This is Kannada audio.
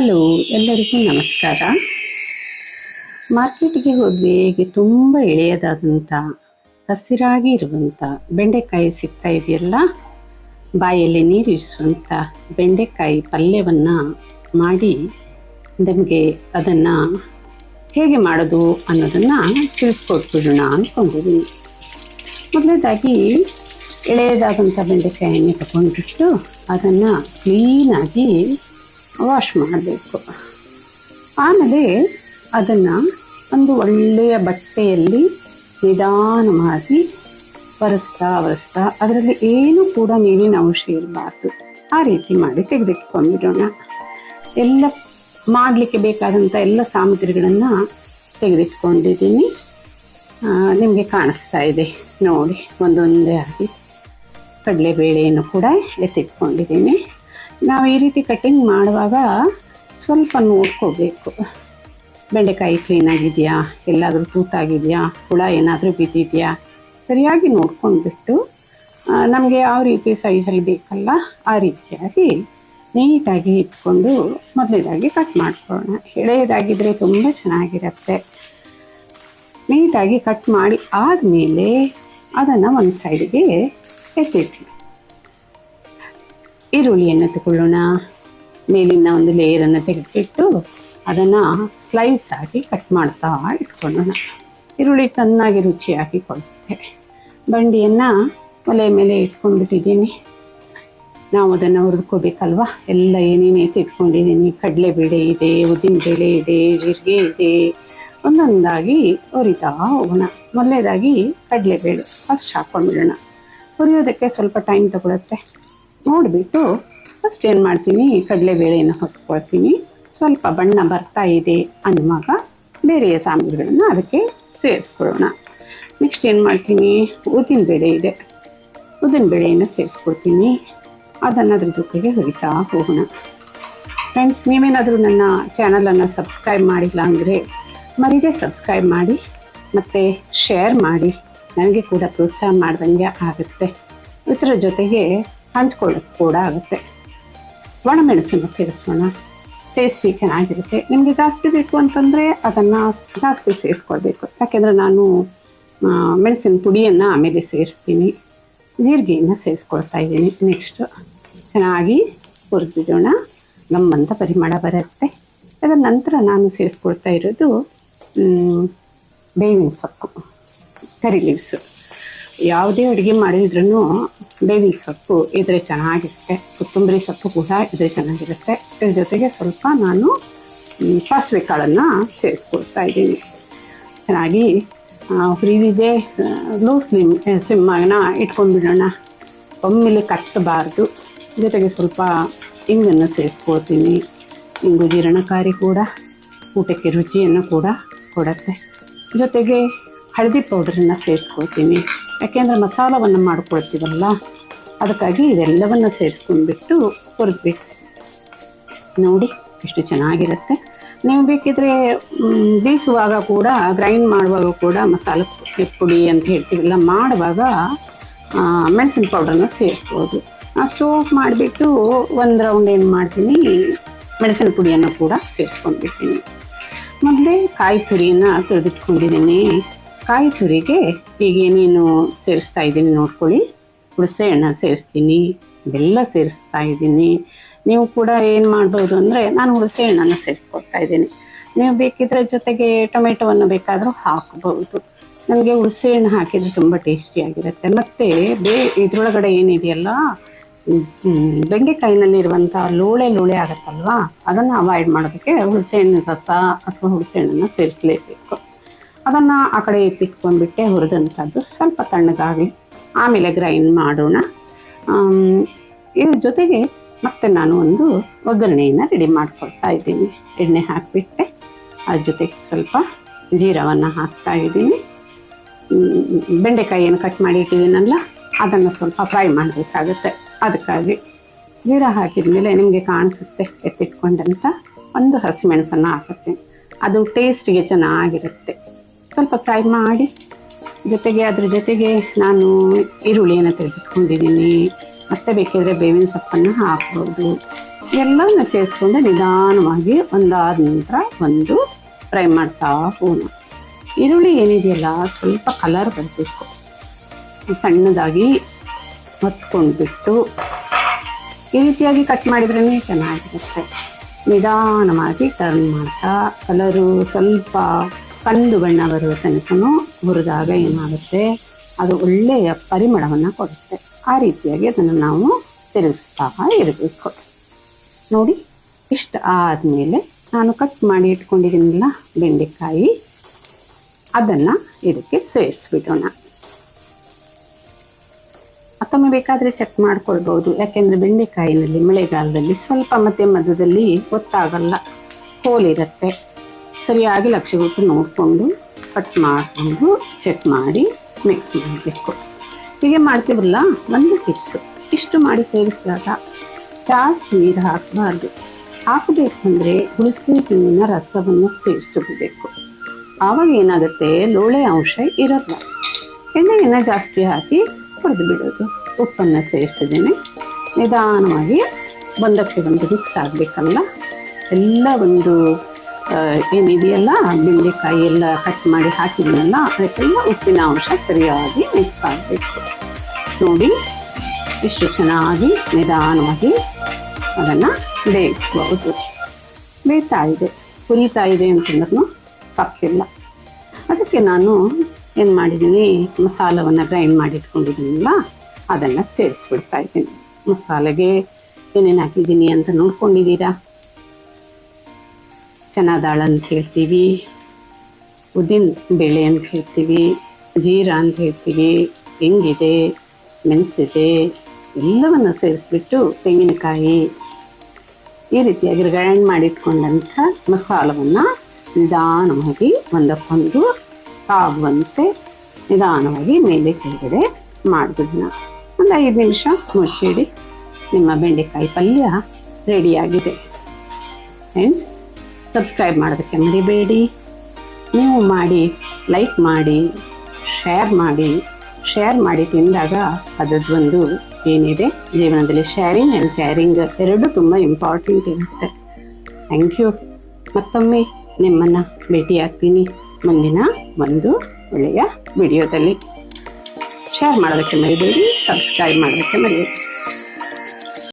ಹಲೋ, ಎಲ್ಲರಿಗೂ ನಮಸ್ಕಾರ. ಮಾರ್ಕೆಟ್ಗೆ ಹೋದ್ವಿ ಹೇಗೆ ತುಂಬ ಎಳೆಯದಾದಂಥ ಹಸಿರಾಗಿ ಇರುವಂಥ ಬೆಂಡೆಕಾಯಿ ಸಿಗ್ತಾ ಇದೆಯಲ್ಲ? ಬಾಯಲ್ಲಿ ನೀರು ಇರಿಸುವಂಥ ಬೆಂಡೆಕಾಯಿ ಪಲ್ಯವನ್ನು ಮಾಡಿ ನಮಗೆ ಅದನ್ನು ಹೇಗೆ ಮಾಡೋದು ಅನ್ನೋದನ್ನು ತಿಳಿಸ್ಕೊಟ್ಬಿಡೋಣ ಅಂದ್ಕೊಂಡಿದ್ದೀನಿ ಮೊದಲನೇದಾಗಿ ಎಳೆಯದಾದಂಥ ಬೆಂಡೆಕಾಯಿಯನ್ನು ತಗೊಂಡ್ಬಿಟ್ಟು ಅದನ್ನು ಕ್ಲೀನಾಗಿ ವಾಶ್ ಮಾಡಬೇಕು. ಆಮೇಲೆ ಅದನ್ನು ಒಂದು ಒಳ್ಳೆಯ ಬಟ್ಟೆಯಲ್ಲಿ ನಿಧಾನವಾಗಿ ಒರೆಸ್ತಾ ಒರೆಸ್ತಾ ಅದರಲ್ಲಿ ಏನೂ ಕೂಡ ನೀರಿನ ಅಂಶ ಇರಬಾರ್ದು. ಆ ರೀತಿ ಮಾಡಿ ತೆಗೆದಿಟ್ಕೊಂಡ್ಬಿಡೋಣ ಎಲ್ಲ ಮಾಡಲಿಕ್ಕೆ ಬೇಕಾದಂಥ ಎಲ್ಲ ಸಾಮಗ್ರಿಗಳನ್ನು ತೆಗೆದಿಟ್ಕೊಂಡಿದ್ದೀನಿ. ನಿಮಗೆ ಕಾಣಿಸ್ತಾ ಇದೆ. ನೋಡಿ, ಒಂದೊಂದೇ ಆಗಿ ಕಡಲೆಬೇಳೆಯನ್ನು ಕೂಡ ಎತ್ತಿಟ್ಕೊಂಡಿದ್ದೀನಿ. ನಾವು ಈ ರೀತಿ ಕಟ್ಟಿಂಗ್ ಮಾಡುವಾಗ ಸ್ವಲ್ಪ ನೋಡ್ಕೋಬೇಕು. ಬೆಂಡೆಕಾಯಿ ಕ್ಲೀನಾಗಿದೆಯಾ ಎಲ್ಲಾದರೂ ತೂತಾಗಿದೆಯಾ? ಹುಳ ಏನಾದರೂ ಬಿದ್ದಿದೆಯಾ? ಸರಿಯಾಗಿ ನೋಡ್ಕೊಂಡ್ಬಿಟ್ಟು ನಮಗೆ ಯಾವ ರೀತಿ ಸೈಜಲ್ಲಿ ಬೇಕಲ್ಲ ಆ ರೀತಿಯಾಗಿ ನೀಟಾಗಿ ಇಟ್ಕೊಂಡು ಮೊದಲೇದಾಗಿ ಕಟ್ ಮಾಡ್ಕೊಳ್ಳೋಣ. ಎಳೆಯದಾಗಿದ್ದರೆ ತುಂಬ ಚೆನ್ನಾಗಿರುತ್ತೆ. ನೀಟಾಗಿ ಕಟ್ ಮಾಡಿ ಆದಮೇಲೆ ಅದನ್ನು ಒಂದು ಸೈಡಿಗೆ ಎತ್ತಿಟ್ಲಿ ಈರುಳ್ಳಿಯನ್ನು ತಗೊಳ್ಳೋಣ. ಮೇಲಿನ ಒಂದು ಲೇಯರನ್ನು ತೆಗೆದುಬಿಟ್ಟು ಅದನ್ನು ಸ್ಲೈಸ್ ಆಗಿ ಕಟ್ ಮಾಡ್ತಾ ಇಟ್ಕೊಳ್ಳೋಣ. ಈರುಳ್ಳಿ ಚೆನ್ನಾಗಿ ರುಚಿಯಾಗಿ ಕೊಡುತ್ತೆ. ಬಂಡಿಯನ್ನು ಒಲೆ ಮೇಲೆ ಇಟ್ಕೊಂಡ್ಬಿಟ್ಟಿದ್ದೀನಿ. ನಾವು ಅದನ್ನು ಹುರಿದ್ಕೋಬೇಕಲ್ವ? ಎಲ್ಲ ಏನೇನು ಇಟ್ಕೊಂಡಿದ್ದೀನಿ? ಕಡಲೆಬೇಳೆ ಇದೆ ಉದ್ದಿನ ಬೇಳೆ ಇದೆ, ಜೀರಿಗೆ ಇದೆ. ಒಂದೊಂದಾಗಿ ಹುರಿತಾ ಹೋಗೋಣ. ಮೊದಲೇದಾಗಿ ಕಡಲೆಬೇಳೆ ಫಸ್ಟ್ ಹಾಕ್ಕೊಂಡ್ಬಿಡೋಣ. ಹುರಿಯೋದಕ್ಕೆ ಸ್ವಲ್ಪ ಟೈಮ್ ತಗೊಳುತ್ತೆ. ನೋಡಿಬಿಟ್ಟು ಫಸ್ಟ್ ಏನು ಮಾಡ್ತೀನಿ ಕಡಲೆಬೇಳೆಯನ್ನು ಹೊತ್ಕೊಳ್ತೀನಿ. ಸ್ವಲ್ಪ ಬಣ್ಣ ಬರ್ತಾ ಇದೆ ಅನ್ನುವಾಗ ಬೇರೆಯ ಸಾಮಗ್ರಿಗಳನ್ನು ಅದಕ್ಕೆ ಸೇರಿಸ್ಕೊಳ್ಳೋಣ. ನೆಕ್ಸ್ಟ್ ಏನು ಮಾಡ್ತೀನಿ ಉದ್ದಿನಬೇಳೆ ಇದೆ. ಉದ್ದಿನಬೇಳೆಯನ್ನು ಸೇರಿಸ್ಕೊಳ್ತೀನಿ. ಅದನ್ನು ಅದ್ರ ಜೊತೆಗೆ ಹುರಿತಾ ಹೋಗೋಣ. ಫ್ರೆಂಡ್ಸ್ ನೀವೇನಾದರೂ ನನ್ನ ಚಾನಲನ್ನು ಸಬ್ಸ್ಕ್ರೈಬ್ ಮಾಡಿಲ್ಲ ಅಂದರೆ ಮರಿದೇ ಸಬ್ಸ್ಕ್ರೈಬ್ ಮಾಡಿ, ಮತ್ತು ಶೇರ್ ಮಾಡಿ. ನನಗೆ ಕೂಡ ಪ್ರೋತ್ಸಾಹ ಮಾಡಿದಂಗೆ ಆಗುತ್ತೆ. ಇದರ ಜೊತೆಗೆ ಹಂಚ್ಕೊಳ್ಳೋಕ್ಕೆ ಕೂಡ ಆಗುತ್ತೆ. ಒಣಮೆಣಸನ್ನು ಸೇರಿಸೋಣ. ಟೇಸ್ಟಿ ಚೆನ್ನಾಗಿರುತ್ತೆ. ನಿಮಗೆ ಜಾಸ್ತಿ ಬೇಕು ಅಂತಂದರೆ ಅದನ್ನು ಜಾಸ್ತಿ ಸೇರಿಸ್ಕೊಳ್ಬೇಕು. ಯಾಕೆಂದರೆ ನಾನು ಮೆಣಸಿನ ಪುಡಿಯನ್ನು ಆಮೇಲೆ ಸೇರಿಸ್ತೀನಿ. ಜೀರಿಗೆಯನ್ನು ಸೇರಿಸ್ಕೊಳ್ತಾ ಇದ್ದೀನಿ. ನೆಕ್ಸ್ಟು ಚೆನ್ನಾಗಿ ಹುರಿದಿಡೋಣ. ನಮ್ಮಂಥ ಪರಿಮಳ ಬರುತ್ತೆ. ಅದರ ನಂತರ ನಾನು ಸೇರಿಸ್ಕೊಳ್ತಾ ಇರೋದು ಬೇವಿನ ಸೊಪ್ಪು, ಕರಿ ಲೀವ್ಸು ಯಾವುದೇ ಅಡುಗೆ ಮಾಡಿದ್ರೂ ಬೇವಿನ ಸೊಪ್ಪು ಇದ್ರೆ ಚೆನ್ನಾಗಿರುತ್ತೆ. ಕೊತ್ತಂಬರಿ ಸೊಪ್ಪು ಕೂಡ ಇದ್ರೆ ಚೆನ್ನಾಗಿರುತ್ತೆ. ಇದ್ರ ಜೊತೆಗೆ ಸ್ವಲ್ಪ ನಾನು ಸಾಸಿವೆ ಕಾಳನ್ನು ಸೇರಿಸ್ಕೊಳ್ತಾ ಇದ್ದೀನಿ. ಚೆನ್ನಾಗಿ ಹುರಿದಿದೆ ಲೋ ಸ್ಲಿಮ್ ಸಿಮ್ಮನ ಇಟ್ಕೊಂಡ್ಬಿಡೋಣ ಒಮ್ಮೆಲೆ ಕಟ್ಟಬಾರ್ದು ಜೊತೆಗೆ ಸ್ವಲ್ಪ ಇಂಗನ್ನು ಸೇರಿಸ್ಕೊಳ್ತೀನಿ. ಇಂಗು ಜೀರ್ಣಕಾರಿ ಕೂಡ, ಊಟಕ್ಕೆ ರುಚಿಯನ್ನು ಕೂಡ ಕೊಡುತ್ತೆ. ಜೊತೆಗೆ ಹಳದಿ ಪೌಡ್ರನ್ನು ಸೇರಿಸ್ಕೊಳ್ತೀನಿ. ಯಾಕೆಂದರೆ ಮಸಾಲವನ್ನು ಮಾಡ್ಕೊಳ್ತೀವಲ್ಲ, ಅದಕ್ಕಾಗಿ ಇದೆಲ್ಲವನ್ನು ಸೇರಿಸ್ಕೊಂಡ್ಬಿಟ್ಟು ಹುರಿದ್ಬೇಕು ನೋಡಿ ಎಷ್ಟು ಚೆನ್ನಾಗಿರುತ್ತೆ. ನೀವು ಬೇಕಿದ್ರೆ ಬೇಯಿಸುವಾಗ ಕೂಡ ಗ್ರೈಂಡ್ ಮಾಡುವಾಗ ಕೂಡ ಮಸಾಲೆ ಪುಡಿ ಅಂತ ಹೇಳ್ತೀವಲ್ಲ, ಮಾಡುವಾಗ ಮೆಣಸಿನ ಪೌಡ್ರನ್ನ ಸೇರಿಸ್ಬೋದು. ಸ್ಟೋವ್ ಮಾಡಿಬಿಟ್ಟು ಒಂದು ರೌಂಡ್ ಏನು ಮಾಡ್ತೀನಿ, ಮೆಣಸಿನ ಪುಡಿಯನ್ನು ಕೂಡ ಸೇರಿಸ್ಕೊಂಡ್ಬಿಡ್ತೀನಿ. ಮೊದಲೇ ಕಾಯಿ ತುರಿಯನ್ನು ತುರಿದಿಟ್ಕೊಂಡಿದ್ದೀನಿ. ಕಾಯಿ ತುರಿಗೆ ಈಗ ಏನೇನು ಸೇರಿಸ್ತಾ ಇದ್ದೀನಿ ನೋಡ್ಕೊಳ್ಳಿ. ಹುಣಸೆ ಹಣ್ಣು ಸೇರಿಸ್ತೀನಿ, ಬೆಲ್ಲ ಸೇರಿಸ್ತಾ ಇದ್ದೀನಿ. ನೀವು ಕೂಡ ಏನು ಮಾಡ್ಬೋದು ಅಂದರೆ ನಾನು ಹುಣಸೆ ಹಣ್ಣನ್ನು ಸೇರಿಸ್ಕೊಳ್ತಾ ಇದ್ದೀನಿ. ನೀವು ಬೇಕಿದ್ರೆ ಜೊತೆಗೆ ಟೊಮೆಟೊವನ್ನು ಬೇಕಾದರೂ ಹಾಕ್ಬೋದು. ನನಗೆ ಹುಣಸೆ ಹಣ್ಣು ಹಾಕಿದರೆ ತುಂಬ ಟೇಸ್ಟಿಯಾಗಿರುತ್ತೆ ಮತ್ತು ಬೇ ಇದರೊಳಗಡೆ ಏನಿದೆಯಲ್ಲ ಬೆಂಡೆಕಾಯಿನಲ್ಲಿರುವಂಥ ಲೋಳೆ ಲೋಳೆ ಆಗುತ್ತಲ್ವಾ? ಅದನ್ನು ಅವಾಯ್ಡ್ ಮಾಡೋದಕ್ಕೆ ಹುಣಸೆ ಹಣ್ಣಿನ ರಸ ಅಥವಾ ಹುಣಸೆ ಹಣ್ಣನ್ನು ಸೇರಿಸಲೇಬೇಕು. ಅದನ್ನು ಆ ಕಡೆ ಎತ್ತಿಟ್ಕೊಂಡ್ಬಿಟ್ಟೆ ಹುರಿದಂಥದ್ದು. ಸ್ವಲ್ಪ ತಣ್ಣಗಾಗಲಿ. ಆಮೇಲೆ ಗ್ರೈಂಡ್ ಮಾಡೋಣ. ಇದ್ರ ಜೊತೆಗೆ ಮತ್ತೆ ನಾನು ಒಂದು ಒಗ್ಗರಣೆಯನ್ನು ರೆಡಿ ಮಾಡ್ಕೊಳ್ತಾ ಇದ್ದೀನಿ. ಎಣ್ಣೆ ಹಾಕಿಬಿಟ್ಟೆ. ಅದ್ರ ಜೊತೆಗೆ ಸ್ವಲ್ಪ ಜೀರವನ್ನು ಹಾಕ್ತಾ ಇದ್ದೀನಿ. ಬೆಂಡೆಕಾಯಿಯನ್ನು ಕಟ್ ಮಾಡಿ ಇಟ್ಟಿದ್ದೀನಲ್ಲ, ಅದನ್ನು ಸ್ವಲ್ಪ ಫ್ರೈ ಮಾಡಬೇಕಾಗುತ್ತೆ. ಅದಕ್ಕಾಗಿ ಜೀರ ಹಾಕಿದ ಮೇಲೆ ನಿಮಗೆ ಕಾಣಿಸುತ್ತೆ ಎತ್ತಿಟ್ಕೊಂಡಂಥ ಒಂದು ಹಸಿಮೆಣಸನ್ನು ಹಾಕುತ್ತೆ ಅದು ಟೇಸ್ಟಿಗೆ ಚೆನ್ನಾಗಿರುತ್ತೆ. ಸ್ವಲ್ಪ ಫ್ರೈ ಮಾಡಿ, ಜೊತೆಗೆ ಅದ್ರ ಜೊತೆಗೆ ನಾನು ಈರುಳ್ಳಿಯನ್ನು ತೆಗೆದುಕೊಂಡಿದ್ದೀನಿ. ಮತ್ತೆ ಬೇಕಿದ್ರೆ ಬೇವಿನ ಸೊಪ್ಪನ್ನು ಹಾಕ್ಬೋದು. ಎಲ್ಲವನ್ನ ಸೇರಿಸ್ಕೊಂಡು ನಿಧಾನವಾಗಿ ಒಂದಾದ ನಂತರ ಒಂದು ಫ್ರೈ ಮಾಡ್ತಾ ಹೋಗೋಣ. ಈರುಳ್ಳಿ ಏನಿದೆಯಲ್ಲ, ಸ್ವಲ್ಪ ಕಲರ್ ಬರಬೇಕು. ಸಣ್ಣದಾಗಿ ಹೊಚ್ಕೊಂಡ್ಬಿಟ್ಟು ಈ ರೀತಿಯಾಗಿ ಕಟ್ ಮಾಡಿದ್ರೇ ಚೆನ್ನಾಗಿರುತ್ತೆ. ನಿಧಾನವಾಗಿ ಟರ್ನ್ ಮಾಡ್ತಾ ಕಲರು ಸ್ವಲ್ಪ ಕಂದು ಬಣ್ಣ ಬರುವ ತನಕನು ಹುರಿದಾಗ ಏನಾಗುತ್ತೆ? ಅದು ಒಳ್ಳೆಯ ಪರಿಮಳವನ್ನು ಕೊಡುತ್ತೆ. ಆ ರೀತಿಯಾಗಿ ಅದನ್ನು ನಾವು ತಿರುಗಿಸ್ತಾ ಇರಬೇಕು. ನೋಡಿ, ಇಷ್ಟು ಆದಮೇಲೆ ನಾನು ಕಟ್ ಮಾಡಿ ಇಟ್ಕೊಂಡಿದ್ದೀನಲ್ಲ ಬೆಂಡೆಕಾಯಿ, ಅದನ್ನು ಇದಕ್ಕೆ ಸೇರಿಸ್ಬಿಡೋಣ. ಮತ್ತೊಮ್ಮೆ ಬೇಕಾದರೆ ಚೆಕ್ ಮಾಡ್ಕೊಳ್ಬೋದು ಯಾಕೆಂದರೆ ಬೆಂಡೆಕಾಯಿನಲ್ಲಿ ಮಳೆಗಾಲದಲ್ಲಿ ಸ್ವಲ್ಪ ಮತ್ತೆ ಮಧ್ಯದಲ್ಲಿ ಗೊತ್ತಾಗಲ್ಲ ಹೋಲಿರುತ್ತೆ. ಸರಿಯಾಗಿ ಲಕ್ಷ ಕೊಟ್ಟು ನೋಡಿಕೊಂಡು ಕಟ್ ಮಾಡಿಕೊಂಡು ಚೆಕ್ ಮಾಡಿ ಮಿಕ್ಸ್ ಮಾಡಬೇಕು. ಹೀಗೆ ಮಾಡ್ತೀವಲ್ಲ, ಒಂದು ಟಿಪ್ಸು ಇಷ್ಟು ಮಾಡಿ ಸೇರಿಸಿದಾಗ ಜಾಸ್ತಿ ನೀರು ಹಾಕಬಾರ್ದು. ಹಾಕಬೇಕು ಅಂದರೆ ಹಣ್ಣಿನ ರಸವನ್ನು ಸೇರಿಸಿಬಿಡಬೇಕು ಆವಾಗ ಏನಾಗುತ್ತೆ? ಲೋಳೆ ಅಂಶ ಇರಲ್ಲ. ಎಣ್ಣೆಯನ್ನು ಜಾಸ್ತಿ ಹಾಕಿ ಹುರಿದು ಬಿಡೋದು. ಉಪ್ಪನ್ನು ಸೇರಿಸಿದ್ದೇನೆ. ನಿಧಾನವಾಗಿ ಒಂದಕ್ಕೆ ಒಂದು ಮಿಕ್ಸ್ ಆಗಬೇಕಲ್ಲ? ಎಲ್ಲ ಒಂದು ಏನಿದೆಯಲ್ಲ, ಬೆಂಡೆಕಾಯಿ ಎಲ್ಲ ಕಟ್ ಮಾಡಿ ಹಾಕಿದ್ದೀನಲ್ಲ ಅದಕ್ಕೆಲ್ಲ ಉಪ್ಪಿನ ಅಂಶ ಸರಿಯಾಗಿ ಮಿಕ್ಸ್ ಆಗಬೇಕು. ನೋಡಿ, ಎಷ್ಟು ಚೆನ್ನಾಗಿ ನಿಧಾನವಾಗಿ ಅದನ್ನು ಬೇಯಿಸ್ಬೋದು. ಬೇಯ್ತಾ ಇದೆ. ಹುರಿತಾ ಇದೆ ಅಂತಂದ್ರೂ ತಪ್ಪಿಲ್ಲ. ಅದಕ್ಕೆ ನಾನು ಏನು ಮಾಡಿದ್ದೀನಿ ಮಸಾಲವನ್ನು ಗ್ರೈಂಡ್ ಮಾಡಿಟ್ಕೊಂಡಿದ್ದೀನಲ್ಲ ಅದನ್ನು ಸೇರಿಸ್ಬಿಡ್ತಾ ಇದ್ದೀನಿ. ಮಸಾಲೆಗೆ ಏನೇನು ಹಾಕಿದ್ದೀನಿ ಅಂತ ನೋಡ್ಕೊಂಡಿದ್ದೀರಾ? ಚನಾದಾಳ ಅಂತ ಹೇಳ್ತೀವಿ. ಉದ್ದಿನ ಬೇಳೆ ಅಂತ ಹೇಳ್ತೀವಿ. ಜೀರಾ ಅಂತ ಹೇಳ್ತೀವಿ. ಹೆಂಗಿದೆ ಮೆಣಸಿದೆ, ಎಲ್ಲವನ್ನು ಸೇರಿಸ್ಬಿಟ್ಟು ತೆಂಗಿನಕಾಯಿ ಈ ರೀತಿಯಾಗಿ ಗ್ರೈಂಡ್ ಮಾಡಿಟ್ಕೊಂಡಂಥ ಮಸಾಲವನ್ನು ನಿಧಾನವಾಗಿ ಒಂದಕ್ಕೊಂದು ಆಗುವಂತೆ ನಿಧಾನವಾಗಿ ಮೇಲೆ ಕೆಳಗಡೆ ಮಾಡಿಬಿಡೋಣ. ಒಂದು ಐದು ನಿಮಿಷ ಮುಚ್ಚಿಡಿ. ನಿಮ್ಮ ಬೆಂಡೆಕಾಯಿ ಪಲ್ಯ ರೆಡಿಯಾಗಿದೆ ಫ್ರೆಂಡ್ಸ್ ಸಬ್ಸ್ಕ್ರೈಬ್ ಮಾಡೋದಕ್ಕೆ ಮರಿಬೇಡಿ. ನೀವು ಮಾಡಿ ಲೈಕ್ ಮಾಡಿ ಶೇರ್ ಮಾಡಿ. ಶೇರ್ ಮಾಡಿ ತಿಂದಾಗ ಅದರದ್ದೊಂದು ಏನಿದೆ? ಜೀವನದಲ್ಲಿ ಶೇರಿಂಗ್ ಆ್ಯಂಡ್ ಕ್ಯಾರಿಂಗ್ ಎರಡು ತುಂಬ ಇಂಪಾರ್ಟೆಂಟ್ ಇರುತ್ತೆ. ಥ್ಯಾಂಕ್ ಯು ಮತ್ತೊಮ್ಮೆ ನಿಮ್ಮನ್ನು ಭೇಟಿಯಾಗ್ತೀನಿ. ಮುಂದಿನ ಒಂದು ಒಳ್ಳೆಯ ವಿಡಿಯೋದಲ್ಲಿ ಶೇರ್ ಮಾಡೋದಕ್ಕೆ ಮರಿಬೇಡಿ ಸಬ್ಸ್ಕ್ರೈಬ್ ಮಾಡೋದಕ್ಕೆ ಮರಿಬೇಡಿ.